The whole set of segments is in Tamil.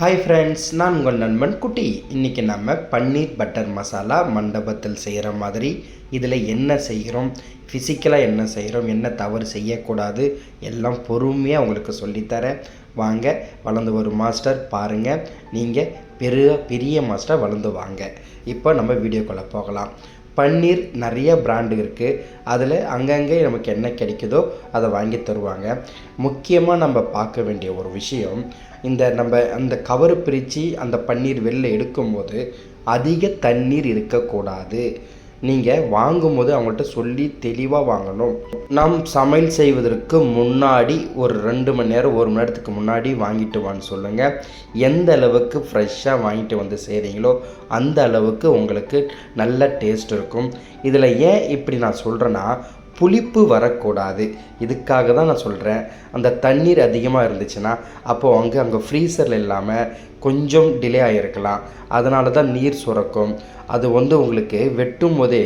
ஹாய் ஃப்ரெண்ட்ஸ் நான் உங்கள் நண்பன் குட்டி. இன்றைக்கி நம்ம பன்னீர் பட்டர் மசாலா மண்டபத்தில் செய்கிற மாதிரி இதில் என்ன செய்கிறோம் ஃபிசிக்கலாக என்ன செய்கிறோம் என்ன தவறு செய்யக்கூடாது எல்லாம் பொறுமையாக உங்களுக்கு சொல்லித்தரேன். வாங்க வளர்ந்து வரும் மாஸ்டர் பாருங்கள் நீங்கள் பெரிய பெரிய மாஸ்டர் வளர்ந்து வாங்க. இப்போ நம்ம வீடியோக்குள்ளே போகலாம். பன்னீர் நிறைய பிராண்டு இருக்குது அதில் அங்கங்கே நமக்கு என்ன கிடைக்குதோ அதை வாங்கி தருவாங்க. முக்கியமாக நம்ம பார்க்க வேண்டிய ஒரு விஷயம் இந்த நம்ம அந்த கவரு பிரித்து அந்த பன்னீர் வெளில எடுக்கும்போது அதிக தண்ணீர் இருக்கக்கூடாது. நீங்கள் வாங்கும்போது அவங்கள்ட்ட சொல்லி தெளிவாக வாங்கணும். நாம் சமையல் செய்வதற்கு முன்னாடி ஒரு ரெண்டு மணி நேரம் ஒரு மணி நேரத்துக்கு முன்னாடி வாங்கிட்டு வான்னு சொல்லுங்கள் எந்த அளவுக்கு ஃப்ரெஷ்ஷாக வாங்கிட்டு வந்து செய்கிறீங்களோ அந்த அளவுக்கு உங்களுக்கு நல்ல டேஸ்ட் இருக்கும். இதில் ஏன் இப்படி நான் சொல்கிறேன்னா புளிப்பு வரக்கூடாது. இதுக்காக தான் நான் சொல்கிறேன் அந்த தண்ணீர் அதிகமாக இருந்துச்சுன்னா அப்போது அங்கே அங்கே ஃப்ரீசரில் இல்லாமல் கொஞ்சம் டிலே ஆகிருக்கலாம் அதனால தான் நீர் சுரக்கும். அது வந்து உங்களுக்கு வெட்டும் போதே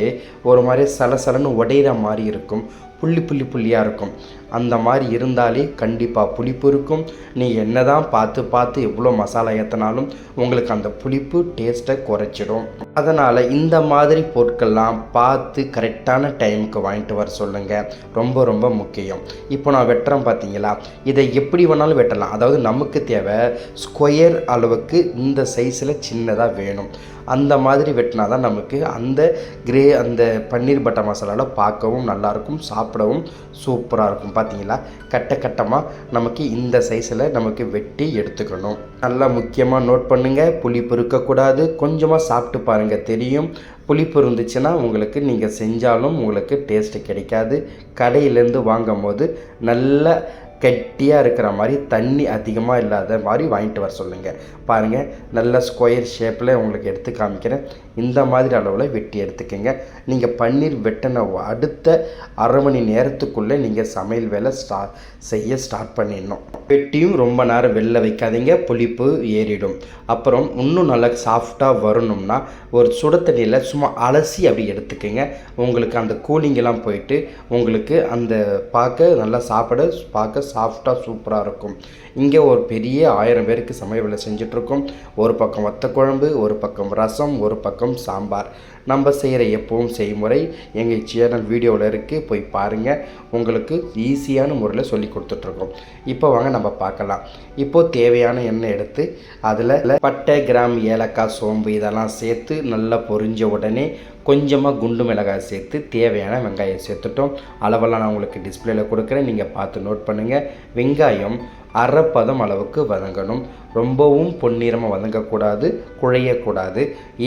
ஒரு மாதிரி சலசலன்னு உடையிற மாதிரி இருக்கும். புள்ளி புள்ளி புள்ளியாக இருக்கும். அந்த மாதிரி இருந்தாலே கண்டிப்பாக புளிப்பு இருக்கும். நீ என்ன தான் பார்த்து பார்த்து எவ்வளோ மசாலா ஏற்றினாலும் உங்களுக்கு அந்த புளிப்பு டேஸ்ட்டை குறைச்சிடும். அதனால் இந்த மாதிரி பொருட்கள்லாம் பார்த்து கரெக்டான டைமுக்கு வாங்கிட்டு வர சொல்லுங்கள் ரொம்ப ரொம்ப முக்கியம். இப்போ நான் வெட்டுறேன் பார்த்தீங்களா இதை எப்படி வேணாலும் வெட்டலாம். அதாவது நமக்கு தேவை ஸ்கொயர் அளவுக்கு இந்த சைஸில் சின்னதாக வேணும். அந்த மாதிரி வெட்டினா தான் நமக்கு அந்த கிரே அந்த பன்னீர் பட்டர் மசாலாவில் பார்க்கவும் நல்லாயிருக்கும் சாப்பிடவும் சூப்பராக இருக்கும். பார்த்தீங்களா கட்ட கட்டமாக நமக்கு இந்த சைஸில் நமக்கு வெட்டி எடுத்துக்கணும். நல்லா முக்கியமாக நோட் பண்ணுங்கள் புளிப்பு இருக்கக்கூடாது கொஞ்சமாக சாப்பிட்டு பாருங்கள் தெரியும். புளிப்பு இருந்துச்சுன்னா உங்களுக்கு நீங்கள் செஞ்சாலும் உங்களுக்கு டேஸ்ட்டு கிடைக்காது. கடையிலேருந்து வாங்கும் போது நல்ல கெட்டியாக இருக்கிற மாதிரி தண்ணி அதிகமாக இல்லாத மாதிரி வாங்கிட்டு வர சொல்லுங்கள் பாருங்கள் நல்ல ஸ்கொயர் ஷேப்பில் உங்களுக்கு எடுத்து காமிக்கிறேன். இந்த மாதிரி அளவில் வெட்டி எடுத்துக்கோங்க. நீங்கள் பன்னீர் வெட்டின அடுத்த அரை மணி நேரத்துக்குள்ளே நீங்கள் சமையல் வேலை ஸ்டா செய்ய ஸ்டார்ட் பண்ணிடணும். வெட்டியும் ரொம்ப நேரம் வெளில வைக்காதீங்க புளிப்பு ஏறிடும். அப்புறம் இன்னும் நல்லா சாஃப்டாக வரணும்னா ஒரு சுட தண்ணியில் சும்மா அலசி அப்படி எடுத்துக்கோங்க. உங்களுக்கு அந்த கூலிங்கெல்லாம் போயிட்டு உங்களுக்கு அந்த பார்க்க நல்லா சாப்பிட பார்க்க சாஃப்டாக சூப்பராக இருக்கும். இங்கே ஒரு பெரிய ஆயிரம் பேருக்கு சமையல் வேலை செஞ்சிட்ருக்கோம். ஒரு பக்கம் வத்த குழம்பு ஒரு பக்கம் ரசம் ஒரு பக்கம் சாம்பார். நம்ம செய்கிற எப்பவும் செய்முறை எங்கள் சேனல் வீடியோவில் இருக்குது போய் பாருங்கள் உங்களுக்கு ஈஸியான முறையில் சொல்லி கொடுத்துட்ருக்கோம். இப்போ வாங்க நம்ம பார்க்கலாம். இப்போது தேவையான எண்ணெய் எடுத்து அதில் பட்டை கிராம் ஏலக்காய் சோம்பு இதெல்லாம் சேர்த்து நல்லா பொரிஞ்ச உடனே கொஞ்சமாக குண்டு மிளகாய் சேர்த்து தேவையான வெங்காயம் சேர்த்துட்டோம். அளவெல்லாம் நான் உங்களுக்கு டிஸ்பிளேல கொடுக்குறேன். நீங்கள் பார்த்து நோட் பண்ணுங்கள் வெங்காயம் அரைப்பதம் அளவுக்கு வதங்கணும். ரொம்பவும் பொன்னிறமாக வதங்கக்கூடாது குழையக்கூடாது.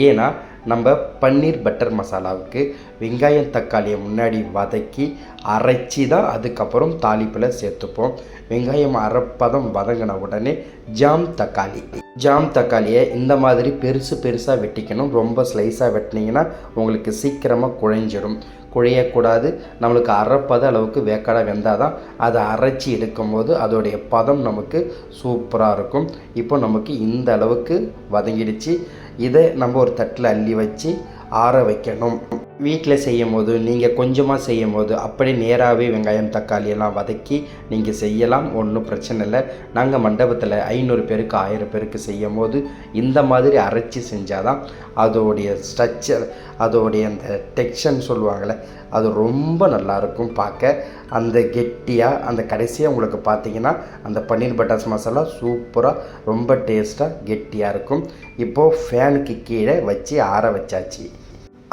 ஏன்னா நம்ம பன்னீர் பட்டர் மசாலாவுக்கு வெங்காயம் தக்காளியை முன்னாடி வதக்கி அரைச்சி தான் அதுக்கப்புறம் தாளிப்பில் சேர்த்துப்போம். வெங்காயம் அரைப்பதம் வதங்கின உடனே ஜாம் தக்காளி. ஜாம் தக்காளியை இந்த மாதிரி பெருசு பெருசாக வெட்டிக்கணும். ரொம்ப ஸ்லைஸாக வெட்டினீங்கன்னா உங்களுக்கு சீக்கிரமாக குழைஞ்சிடும் குழையக்கூடாது. நம்மளுக்கு அரைப்பத அளவுக்கு வேக்காடாக வெந்தால் தான் அதை அரைச்சி எடுக்கும்போது அதோடைய பதம் நமக்கு சூப்பராக இருக்கும். இப்போ நமக்கு இந்த அளவுக்கு வதங்கிடுச்சு. இதை நம்ம ஒரு தட்டில் அள்ளி வச்சு ஆற வைக்கணும். வீட்டில் செய்யும் போது நீங்கள் கொஞ்சமாக செய்யும் போது அப்படி நேராகவே வெங்காயம் தக்காளி எல்லாம் வதக்கி நீங்கள் செய்யலாம். ஒன்றும் பிரச்சனை இல்லை. நாங்கள் மண்டபத்தில் ஐநூறு பேருக்கு ஆயிரம் பேருக்கு செய்யும் போது இந்த மாதிரி அரைச்சி செஞ்சால் தான் அதோடைய ஸ்ட்ரக்சர் அதோடைய அந்த டெக்ஷன் சொல்லுவாங்கள்ல அது ரொம்ப நல்லாயிருக்கும் பார்க்க. அந்த கெட்டியாக அந்த கடைசியாக உங்களுக்கு பார்த்தீங்கன்னா அந்த பன்னீர் பட்டாஸ் மசாலா சூப்பராக ரொம்ப டேஸ்ட்டாக கெட்டியாக இருக்கும். இப்போது ஃபேனுக்கு கீழே வச்சு ஆற வச்சாச்சு.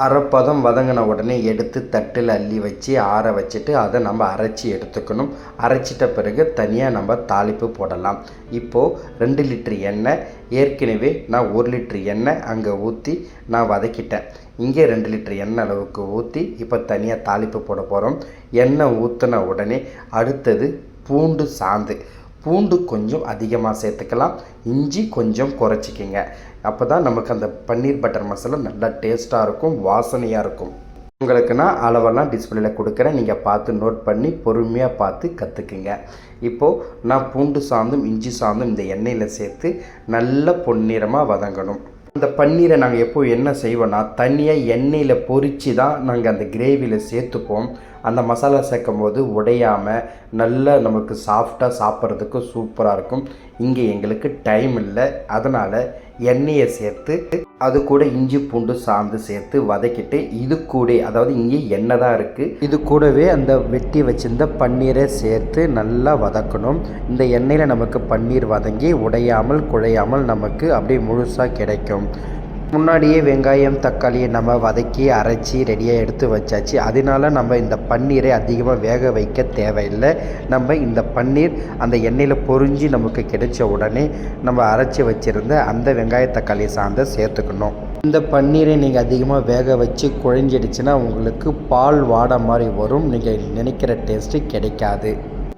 அரைப்பதம் வதங்கின உடனே எடுத்து தட்டில் அள்ளி வச்சு ஆற வச்சுட்டு அதை நம்ம அரைச்சி எடுத்துக்கணும். அரைச்சிட்ட பிறகு தனியாக நம்ம தாளிப்பு போடலாம். இப்போது ரெண்டு லிட்ரு எண்ணெய் ஏற்கனவே நான் ஒரு லிட்ரு எண்ணெய் அங்கே ஊற்றி நான் வதக்கிட்டேன். இங்கே ரெண்டு லிட்டர் எண்ணெய் அளவுக்கு ஊற்றி இப்போ தனியாக தாளிப்பு போட போகிறோம் எண்ணெய் ஊற்றின உடனே அடுத்தது பூண்டு சாந்து. பூண்டு கொஞ்சம் அதிகமாக சேர்த்துக்கலாம். இஞ்சி கொஞ்சம் குறைச்சிக்கிங்க. அப்போ தான் நமக்கு அந்த பன்னீர் பட்டர் மசாலா நல்லா டேஸ்ட்டாக இருக்கும் வாசனையாக இருக்கும். உங்களுக்கு நான் அளவெல்லாம் டிஸ்பிளேல கொடுக்குறேன். நீங்கள் பார்த்து நோட் பண்ணி பொறுமையாக பார்த்து கற்றுக்குங்க இப்போது நான் பூண்டு சாந்தும் இஞ்சி சாந்தும் இந்த எண்ணெயில் சேர்த்து நல்ல பொன்னிறமாக வதங்கணும். அந்த பன்னீரை நாங்கள் எப்போது என்ன செய்வோன்னா தனியாக எண்ணெயில் பொரித்து தான் நாங்கள் அந்த கிரேவியில் சேர்த்துப்போம். அந்த மசாலா சேர்க்கும் போது உடையாமல் நல்ல நமக்கு சாஃப்டாக சாப்பிட்றதுக்கு சூப்பராக இருக்கும். இங்கே எங்களுக்கு டைம் இல்லை. அதனால் எண்ணெயை சேர்த்து அது கூட இஞ்சி பூண்டு சாந்து சேர்த்து வதக்கிட்டு இது கூட அதாவது இங்கே எண்ணெய் தான் இருக்குது இது கூடவே அந்த வெட்டி வச்சிருந்த பன்னீரை சேர்த்து நல்லா வதக்கணும். இந்த எண்ணெயில் நமக்கு பன்னீர் வதங்கி உடையாமல் குழையாமல் நமக்கு அப்படியே முழுசாக கிடைக்கும். முன்னாடியே வெங்காயம் தக்காளியை நம்ம வதக்கி அரைச்சி ரெடியாக எடுத்து வச்சாச்சு. அதனால நம்ம இந்த பன்னீரை அதிகமாக வேக வைக்க தேவையில்லை. நம்ம இந்த பன்னீர் அந்த எண்ணெயில் பொரிஞ்சு நமக்கு கிடைச்ச உடனே நம்ம அரைச்சி வச்சுருந்த அந்த வெங்காய தக்காளி சார்ந்த சேர்த்துக்கணும். இந்த பன்னீரை நீங்கள் அதிகமாக வேக வச்சு குழஞ்சிடுச்சுன்னா உங்களுக்கு பால் வாடை மாதிரி வரும். நீங்கள் நினைக்கிற டேஸ்ட்டு கிடைக்காது.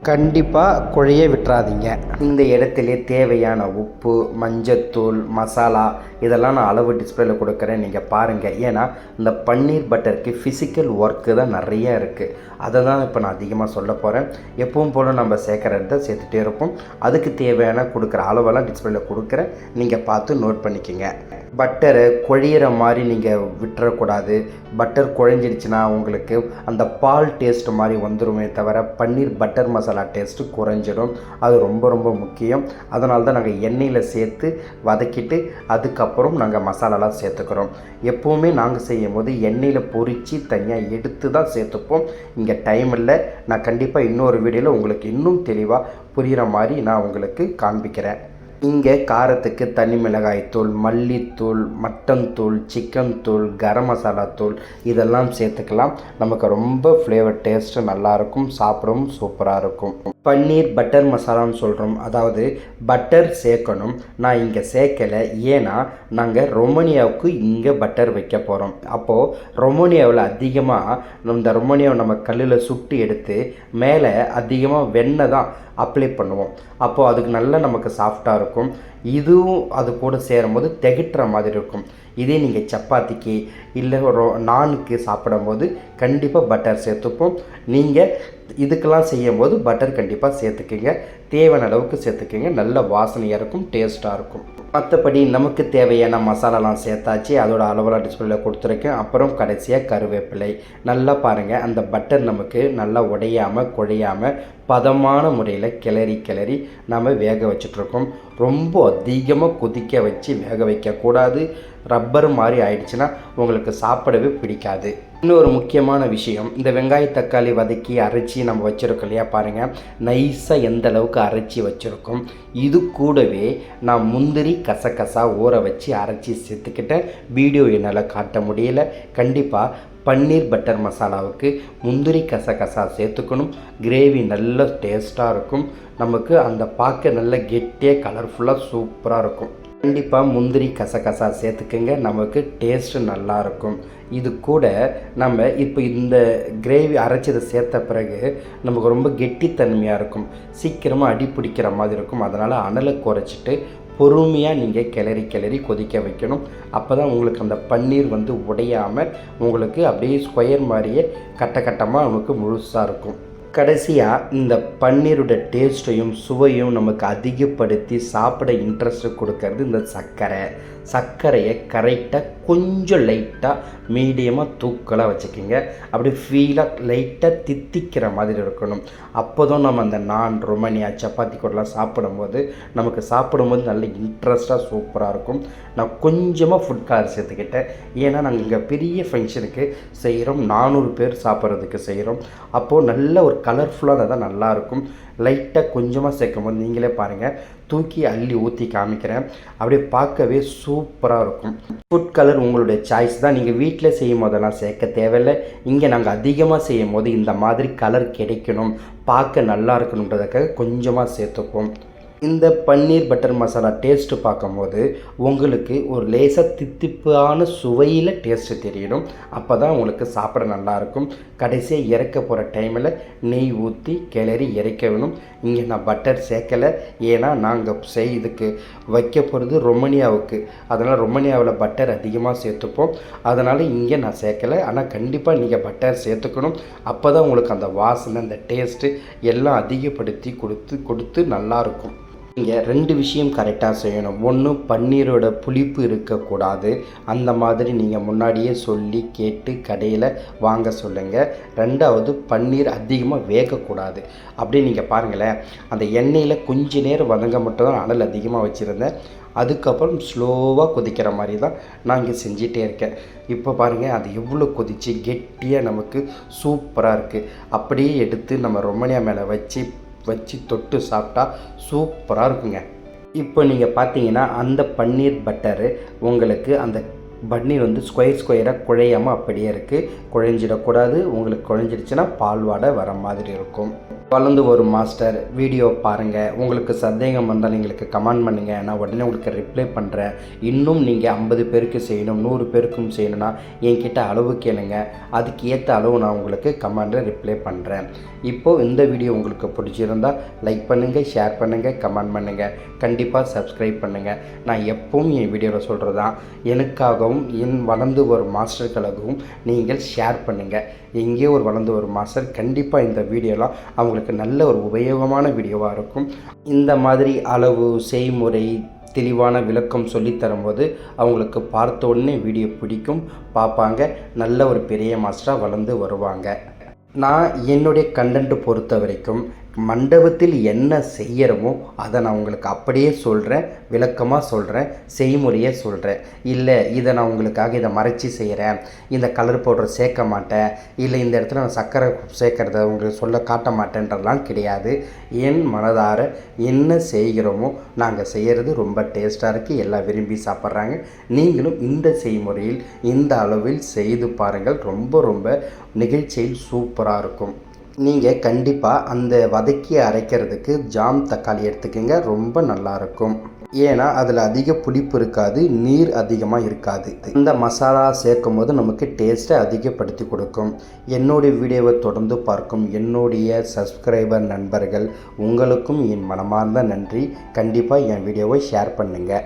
கண்டிப்பாக குழைய விட்டுறாதீங்க. இந்த இடத்துல தேவையான உப்பு மஞ்சத்தூள் மசாலா இதெல்லாம் நான் அளவு டிஸ்பிளேல கொடுக்குறேன். நீங்கள் பாருங்கள் ஏன்னா இந்த பன்னீர் பட்டருக்கு ஃபிசிக்கல் ஒர்க்கு தான் நிறைய இருக்குது அதை தான் இப்போ நான் அதிகமாக சொல்ல போகிறேன் எப்பவும் போல் நம்ம சேர்க்குறத சேர்த்துட்டே இருப்போம். அதுக்கு தேவையான கொடுக்குற அளவெல்லாம் டிஸ்பிளேல கொடுக்குறேன். நீங்கள் பார்த்து நோட் பண்ணிக்கோங்க. பட்டரை குழையிற மாதிரி நீங்கள் விட்டுறக்கூடாது. பட்டர் குழஞ்சிடுச்சுன்னா உங்களுக்கு அந்த பால் டேஸ்ட் மாதிரி வந்துருமே தவிர பன்னீர் பட்டர் மசாலா டேஸ்ட்டு குறைஞ்சிடும். அது ரொம்ப ரொம்ப முக்கியம். அதனால தான் நாங்கள் எண்ணெயில் சேர்த்து வதக்கிட்டு அதுக்கப்புறம் நாங்கள் மசாலாலாம் சேர்த்துக்கிறோம். எப்போவுமே நாங்கள் செய்யும் போது எண்ணெயில் பொரித்து தனியாக எடுத்து தான் சேர்த்துப்போம். இங்கே டைம் இல்லை. நான் கண்டிப்பாக இன்னொரு வீடியோவில் உங்களுக்கு இன்னும் தெளிவாக புரிகிற மாதிரி நான் உங்களுக்கு காண்பிக்கிறேன். இங்கே காரத்துக்கு தனி மிளகாய் தூள் மல்லித்தூள் மட்டன் தூள் சிக்கன் தூள் கரம் மசாலா தூள் இதெல்லாம் சேர்த்துக்கலாம். நமக்கு ரொம்ப ஃப்ளேவர் டேஸ்ட்டு நல்லாயிருக்கும் சாப்பிடவும் சூப்பராக இருக்கும். பன்னீர் பட்டர் மசாலான்னு சொல்கிறோம் அதாவது பட்டர் சேர்க்கணும். நான் இங்கே சேர்க்கலை. ஏன்னா நாங்கள் ரொமோனியாவுக்கு இங்கே பட்டர் வைக்க போகிறோம் அப்போது ரொமோனியாவில் அதிகமாக இந்த ரொமோனியாவை நம்ம கல்லில் சுட்டு எடுத்து மேலே அதிகமாக வெண்ணெய் தான் அப்ளை பண்ணுவோம். அப்போது அதுக்கு நல்லா நமக்கு சாஃப்டாக இருக்கும். இதுவும் அது கூட சேரும்போது திகட்டுற மாதிரி இருக்கும். இதே நீங்கள் சப்பாத்திக்கு இல்லை ஒரு நானுக்கு சாப்பிடும்போது கண்டிப்பாக பட்டர் சேர்த்துப்போம். நீங்கள் இதுக்கெல்லாம் செய்யும்போது பட்டர் கண்டிப்பாக சேர்த்துக்குங்க. தேவையான அளவுக்கு சேர்த்துக்குங்க. நல்ல வாசனையாக இருக்கும் டேஸ்ட்டாக இருக்கும். மற்றபடி நமக்கு தேவையான மசாலாலாம் சேர்த்தாச்சு. அதோட அளவில் டிஸ்பிளேல கொடுத்துருக்கேன். அப்புறம் கடைசியாக கருவேப்பிலை. நல்லா பாருங்கள் அந்த பட்டர் நமக்கு நல்லா உடையாமல் குழையாமல் பதமான முறையில் கிளறி கிளறி நம்ம வேக வச்சிட்ருக்கோம். ரொம்ப அதிகமாக கொதிக்க வச்சு வேக வைக்கக்கூடாது. ரப்பர் மாதிரி ஆயிடுச்சுன்னா உங்களுக்கு சாப்பிடவே பிடிக்காது. இன்னொரு முக்கியமான விஷயம் இந்த வெங்காய தக்காளி வதக்கி அரைச்சி நம்ம வச்சுருக்கோம் இல்லையா பாருங்கள் நைஸாக எந்த அளவுக்கு அரைச்சி வச்சுருக்கோம். இது கூடவே நான் முந்திரி கசகசா ஊற வச்சு அரைச்சி சேர்த்துக்கிட்டேன். வீடியோ என்னால் காட்ட முடியல. கண்டிப்பாக பன்னீர் பட்டர் மசாலாவுக்கு முந்திரி கசகசா சேர்த்துக்கணும். கிரேவி நல்ல டேஸ்ட்டாக இருக்கும். நமக்கு அந்த பார்க்க நல்ல கெட்டியாக கலர்ஃபுல்லாக சூப்பராக இருக்கும். கண்டிப்பாக முந்திரி கசகசா சேர்த்துக்கங்க. நமக்கு டேஸ்ட்டு நல்லாயிருக்கும் இது கூட நம்ம இப்போ இந்த கிரேவி அரைச்சதை சேர்த்த பிறகு நமக்கு ரொம்ப கெட்டித்தன்மையாக இருக்கும். சீக்கிரமாக அடி பிடிக்கிற மாதிரி இருக்கும். அதனால் அனலை குறைச்சிட்டு பொறுமையாக நீங்கள் கிளறி கிளறி கொதிக்க வைக்கணும். அப்போ தான் உங்களுக்கு அந்த பன்னீர் வந்து உடையாமல் உங்களுக்கு அப்படியே ஸ்கொயர் மாதிரியே கட்ட கட்டமாக நமக்கு முழுசாக இருக்கும். கடைசியாக இந்த பன்னீரோட டேஸ்ட்டையும் சுவையும் நமக்கு அதிகப்படுத்தி சாப்பிட இன்ட்ரெஸ்ட் கொடுக்கறது இந்த சர்க்கரை. சர்க்கரையை கரெக்டாக கொஞ்சம் லைட்டாக மீடியமாக தூக்கலாக வச்சுக்கிங்க. அப்படி ஃபீலாக லைட்டாக தித்திக்கிற மாதிரி இருக்கணும். அப்போ தான் நம்ம அந்த நான் ரொமனியா சப்பாத்தி கூடலாம் சாப்பிடும்போது நமக்கு சாப்பிடும்போது நல்ல இன்ட்ரெஸ்ட்டாக சூப்பராக இருக்கும். நான் கொஞ்சமாக ஃபுட் கலர் சேர்த்துக்கிட்டேன். ஏன்னா நாங்கள் இங்கே பெரிய ஃபங்க்ஷனுக்கு செய்கிறோம் நானூறு பேர் சாப்பிட்றதுக்கு செய்கிறோம் அப்போது நல்ல ஒரு கலர்ஃபுல்லாக தான் நல்லாயிருக்கும் லைட்டாக கொஞ்சமாக சேர்க்கும் போது நீங்களே பாருங்கள் தூக்கி அள்ளி ஊற்றி காமிக்கிறேன். அப்படியே பார்க்கவே சூப்பராக இருக்கும். ஃபுட் கலர் உங்களுடைய சாய்ஸ் தான். நீங்கள் வீட்டில் செய்யும் போதெல்லாம் சேர்க்க தேவையில்லை. இங்கே நாங்கள் அதிகமாக செய்யும் போது இந்த மாதிரி கலர் கிடைக்கணும். பார்க்க நல்லா இருக்கணுன்றதுக்காக கொஞ்சமாக சேர்த்துப்போம். இந்த பன்னீர் பட்டர் மசாலா டேஸ்ட்டு பார்க்கும்போது உங்களுக்கு ஒரு லேசாக தித்திப்பான சுவையில் டேஸ்ட்டு தெரியணும் அப்போ தான் உங்களுக்கு சாப்பிட நல்லாயிருக்கும். கடைசியாக இறக்க போகிற டைமில் நெய் ஊற்றி கிளறி இறக்க வேணும். இங்கே நான் பட்டர் சேர்க்கலை. ஏன்னா நாங்கள் செய் இதுக்கு வைக்க போகிறது ரொமனியாவுக்கு. அதனால் ரொமனியாவில் பட்டர் அதிகமாக சேர்த்துப்போம். அதனால் இங்கே நான் சேர்க்கலை. ஆனால் கண்டிப்பாக நீங்கள் பட்டர் சேர்த்துக்கணும். அப்போ தான் உங்களுக்கு அந்த வாசனை அந்த டேஸ்ட்டு எல்லாம் அதிகப்படுத்தி கொடுத்து கொடுத்து நல்லாயிருக்கும். நீங்கள் ரெண்டு விஷயம் கரெக்டாக செய்யணும். ஒன்று பன்னீரோட புளிப்பு இருக்கக்கூடாது. அந்த மாதிரி நீங்கள் முன்னாடியே சொல்லி கேட்டு கடையில் வாங்க சொல்லுங்கள் ரெண்டாவது பன்னீர் அதிகமாக வேகக்கூடாது. அப்படி நீங்கள் பாருங்களேன். அந்த எண்ணெயில் கொஞ்ச நேரம் வதங்க மட்டும் தான் அனல் அதிகமாக வச்சுருந்தேன். அதுக்கப்புறம் ஸ்லோவாக கொதிக்கிற மாதிரி தான் நான் இங்கே செஞ்சிட்டே இருக்கேன். இப்போ பாருங்கள் அது எவ்வளோ கொதிச்சு கெட்டியாக நமக்கு சூப்பராக இருக்குது அப்படியே எடுத்து நம்ம ரொமனியா மேலே வச்சு வச்சு தொட்டு சாப்பிட்டா சூப்பராக இருக்குங்க. இப்போ நீங்கள் பார்த்தீங்கன்னா அந்த பன்னீர் பட்டரு உங்களுக்கு அந்த பன்னீர் வந்து ஸ்கொயர் ஸ்கொயராக குழையாமல் அப்படியே இருக்குது குழைஞ்சிடக்கூடாது. உங்களுக்கு குழைஞ்சிடுச்சுன்னா பால்வாடை வர மாதிரி இருக்கும். வளர்ந்து வரும் மாஸ்டர் வீடியோ பாருங்கள் உங்களுக்கு சந்தேகம் வந்தால் எங்களுக்கு கமெண்ட் பண்ணுங்கள் நான் உடனே உங்களுக்கு ரிப்ளை பண்ணுறேன் இன்னும் நீங்கள் ஐம்பது பேருக்கு செய்யணும் நூறு பேருக்கும் செய்யணும்னா என்கிட்ட அளவு கேளுங்க. அதுக்கு ஏற்ற அளவு நான் உங்களுக்கு கமெண்டில் ரிப்ளை பண்ணுறேன் இப்போது இந்த வீடியோ உங்களுக்கு பிடிச்சிருந்தா லைக் பண்ணுங்கள் ஷேர் பண்ணுங்கள் கமெண்ட் பண்ணுங்கள் கண்டிப்பாக சப்ஸ்கிரைப் பண்ணுங்கள் நான் எப்பவும் என் வீடியோவில் சொல்கிறது தான் எனக்காகவும் என் வளர்ந்து வரும் மாஸ்டர்களுக்கும் நீங்கள் ஷேர் பண்ணுங்கள் எங்கேயோ ஒரு வளர்ந்து வரும் மாஸ்டர். கண்டிப்பாக இந்த வீடியோலாம் அவங்களுக்கு நல்ல ஒரு உபயோகமான வீடியோவாக இருக்கும். இந்த மாதிரி அளவு செய்முறை தெளிவான விளக்கம் சொல்லி தரும்போது அவங்களுக்கு பார்த்த உடனே வீடியோ பிடிக்கும். பார்ப்பாங்க. நல்ல ஒரு பெரிய மாஸ்டராக வளர்ந்து வருவாங்க. நான் என்னுடைய கண்டென்ட் பொறுத்த வரைக்கும் மண்டபத்தில் என்ன செய்கிறோமோ அதை நான் உங்களுக்கு அப்படியே சொல்கிறேன் விளக்கமாக சொல்கிறேன் செய்முறையை சொல்கிறேன் இல்லை இதை நான் உங்களுக்காக இதை மறைச்சி செய்கிறேன் இந்த கலர் பவுடர் சேர்க்க மாட்டேன் இல்லை இந்த இடத்துல நான் சர்க்கரை சேர்க்கறத உங்களுக்கு சொல்ல காட்ட மாட்டேன்றலாம் கிடையாது. என் மனதார என்ன செய்கிறோமோ நாங்கள் செய்கிறது ரொம்ப டேஸ்ட்டாக இருக்குது எல்லாம் விரும்பி சாப்பிட்றாங்க. நீங்களும் இந்த செய்முறையில் இந்த அளவில் செய்து பாருங்கள் ரொம்ப ரொம்ப நிகழ்ச்சியில் சூப்பராக இருக்கும். நீங்கள் கண்டிப்பாக அந்த வதக்கி அரைக்கிறதுக்கு ஜாம் தக்காளி எடுத்துக்கோங்க ரொம்ப நல்லாயிருக்கும் ஏன்னா அதில் அதிக புளிப்பு இருக்காது நீர் அதிகமாக இருக்காது. இந்த மசாலா சேர்க்கும் போது நமக்கு டேஸ்ட்டை அதிகப்படுத்தி கொடுக்கும். என்னுடைய வீடியோவை தொடர்ந்து பார்க்கும் என்னுடைய சப்ஸ்கிரைபர் நண்பர்கள் உங்களுக்கும் என் மனமார்ந்த நன்றி. கண்டிப்பாக என் வீடியோவை ஷேர் பண்ணுங்கள்